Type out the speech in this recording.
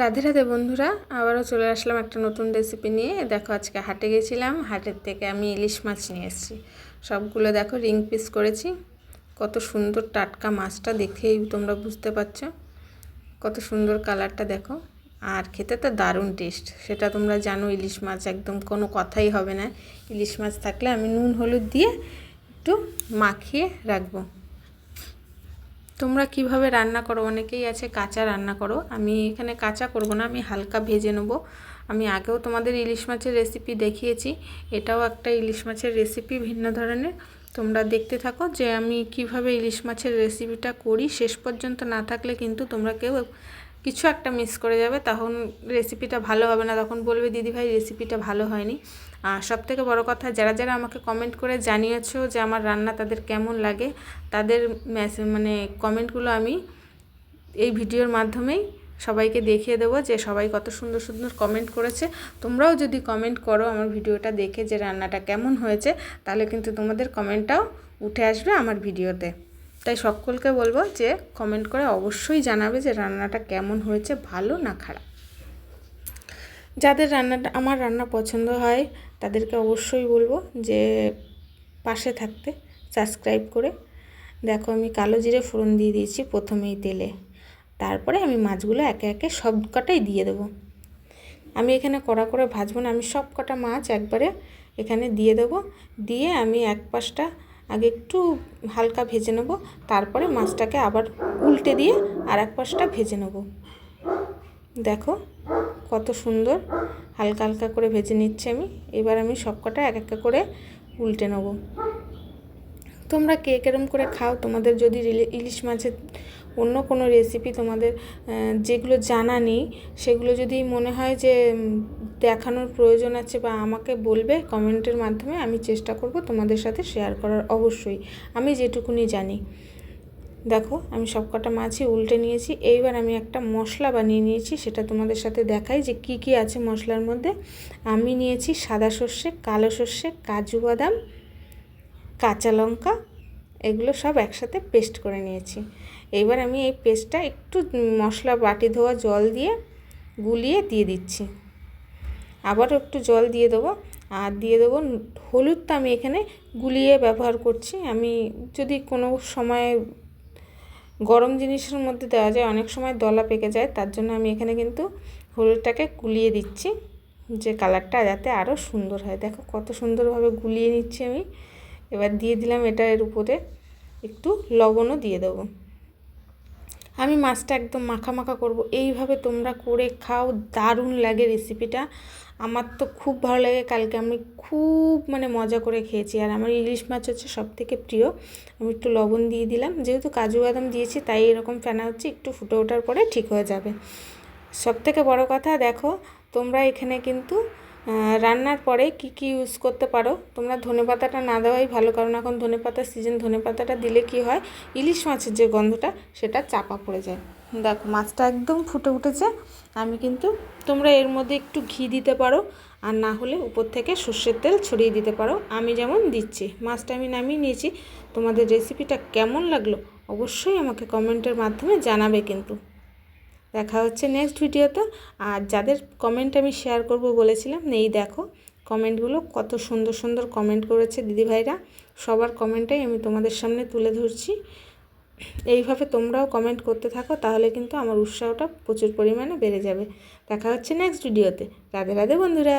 রাধে রাধে বন্ধুরা, আবারও চলে আসলাম একটা নতুন রেসিপি নিয়ে। দেখো, আজকে হাটে গেছিলাম, হাটের থেকে আমি ইলিশ মাছ নিয়ে এসেছি। সবগুলো দেখো, রিং পিস করেছি। কত সুন্দর টাটকা মাছটা দেখেই তোমরা বুঝতে পারছ। কত সুন্দর কালারটা দেখো। আর খেতে তো দারুণ টেস্ট সেটা তোমরা জানো, ইলিশ মাছ একদম কোনো কথাই হবে না। ইলিশ মাছ থাকলে আমি নুন, হলুদ দিয়ে একটু মাখিয়ে রাখব। তোমরা কীভাবে রান্না করো? অনেকেই আছে কাঁচা রান্না করো। আমি এখানে কাঁচা করব না, আমি হালকা ভেজে নেব। আমি আগেও তোমাদের ইলিশ মাছের রেসিপি দেখিয়েছি। এটাও একটা ইলিশ মাছের রেসিপি ভিন্ন ধরনের। তোমরা দেখতে থাকো যে আমি কীভাবে ইলিশ মাছের রেসিপিটা করি। শেষ পর্যন্ত না থাকলে কিন্তু তোমরা কেউ কিছু একটা মিস করে যাবে, তখন রেসিপিটা ভালো হবে না। তখন বলবে দিদিভাই রেসিপিটা ভালো হয়নি। আর সব থেকে বড়ো কথা, যারা যারা আমাকে কমেন্ট করে জানিয়েছো যে আমার রান্না তাদের কেমন লাগে, তাদের মেসেজ মানে কমেন্টগুলো আমি এই ভিডিওর মাধ্যমেই সবাইকে দেখিয়ে দেবো যে সবাই কত সুন্দর সুন্দর কমেন্ট করেছে। তোমরাও যদি কমেন্ট করো আমার ভিডিওটা দেখে যে রান্নাটা কেমন হয়েছে, তাহলে কিন্তু তোমাদের কমেন্টটাও উঠে আসবে আমার ভিডিওতে তাই সকলকে বলব যে কমেন্ট করে অবশ্যই জানাবে যে রান্নাটা কেমন হয়েছে, ভালো না খারাপ। যাদের রান্নাটা, আমার রান্না পছন্দ হয়, তাদেরকে অবশ্যই বলব যে পাশে থাকতে সাবস্ক্রাইব করে। দেখো আমি কালো জিরে ফোড়ন দিয়ে দিয়েছি প্রথমেই তেলে। তারপরে আমি মাছগুলো একে একে সব কটাই দিয়ে দেবো। আমি এখানে কড়া করে ভাজবো না, আমি সব কটা মাছ একবারে এখানে দিয়ে দেবো। দিয়ে আমি এক পাশটা আগে একটু হালকা ভেজে নেব, তারপরে মাছটাকে আবার উল্টে দিয়ে আর এক পাশটা ভেজে নেব। দেখো কত সুন্দর হালকা হালকা করে ভেজে নিচ্ছি আমি। এবার আমি সবকটা এক একটা করে উল্টে নেব। তোমরা কে কেরম করে খাও, তোমাদের যদি ইলিশ মাছের অন্য কোনো রেসিপি তোমাদের যেগুলো জানা নেই, সেগুলো যদি মনে হয় যে দেখানোর প্রয়োজন আছে বা আমাকে বলবে কমেন্টের মাধ্যমে, আমি চেষ্টা করব তোমাদের সাথে শেয়ার করার অবশ্যই। আমি যেটুকুনি জানি। দেখো, আমি সব কটা মাছই উল্টে নিয়েছি। এইবার আমি একটা মশলা বানিয়ে নিয়েছি, সেটা তোমাদের সাথে দেখাই যে কি কি আছে মশলার মধ্যে। আমি নিয়েছি সাদা সর্ষে, কালো সর্ষে, কাজু বাদাম, কাঁচা লঙ্কা, এগুলো সব একসাথে পেস্ট করে নিয়েছি। এইবার আমি এই পেস্টটা একটু মশলা বাটি ধোয়া জল দিয়ে গুলিয়ে দিয়ে দিচ্ছি। আবারও একটু জল দিয়ে দেবো। আর দিয়ে দেবো হলুদটা আমি এখানে গুলিয়ে ব্যবহার করছি। আমি যদি কোনো সময় গরম জিনিসের মধ্যে দেওয়া যায়, অনেক সময় দলা পেকে যায়, তার জন্য আমি এখানে কিন্তু হলুদটাকে গুলিয়ে দিচ্ছি। যে কালারটা যাতে আরও সুন্দর হয়। দেখো কত সুন্দরভাবে গুলিয়ে নিচ্ছি আমি। এবার দিয়ে দিলাম এটা এর উপরে। একটু লবণও দিয়ে দেবো। আমি মাছটা একদম মাখা মাখা করব। এইভাবে তোমরা করে খাও, দারুণ লাগে রেসিপিটা আমার তো খুব ভালো লাগে, কালকে আমি খুব মানে মজা করে খেয়েছি। আর আমার ইলিশ মাছ হচ্ছে সব থেকে প্রিয়। আমি একটু লবণ দিয়ে দিলাম। যেহেতু কাজু বাদাম দিয়েছি, তাই এরকম ফেনা হচ্ছে, একটু ফুটে ওঠার পরে ঠিক হয়ে যাবে। সব থেকে বড়ো কথা, দেখো, তোমরা এখানে কিন্তু রান্নার পরে কি কি ইউজ করতে পারো? তোমরা ধনে পাতাটা না দেওয়াই ভালো, কারণ এখন ধনে পাতার সিজন ধনে পাতাটা দিলে কি হয়? ইলিশ মাছের যে গন্ধটা, সেটা চাপা পড়ে যায়। দেখো, মাছটা একদম ফুটে উঠেছে। আমি কিন্তু, তোমরা এর মধ্যে একটু ঘি দিতে পারো, আর না হলে উপর থেকে সর্ষের তেল ছড়িয়ে দিতে পারো। আমি যেমন দিচ্ছি, মাছটা আমি নামিয়ে নিয়েছি। তোমাদের রেসিপিটা কেমন লাগল, অবশ্যই আমাকে কমেন্টের মাধ্যমে জানাবে কিন্তু। দেখা হচ্ছে নেক্সট ভিডিওতে আর যাদের কমেন্ট আমি শেয়ার করব বলেছিলাম, এই দেখো কমেন্টগুলো কত সুন্দর সুন্দর কমেন্ট করেছে দিদিভাইরা। সবার কমেন্টাই আমি তোমাদের সামনে তুলে ধরছি। এইভাবে তোমরাও কমেন্ট করতে থাকো, তাহলে কিন্তু আমার উৎসাহটা প্রচুর পরিমাণে বেড়ে যাবে। দেখা হচ্ছে নেক্সট ভিডিওতে রাধে রাধে বন্ধুরা।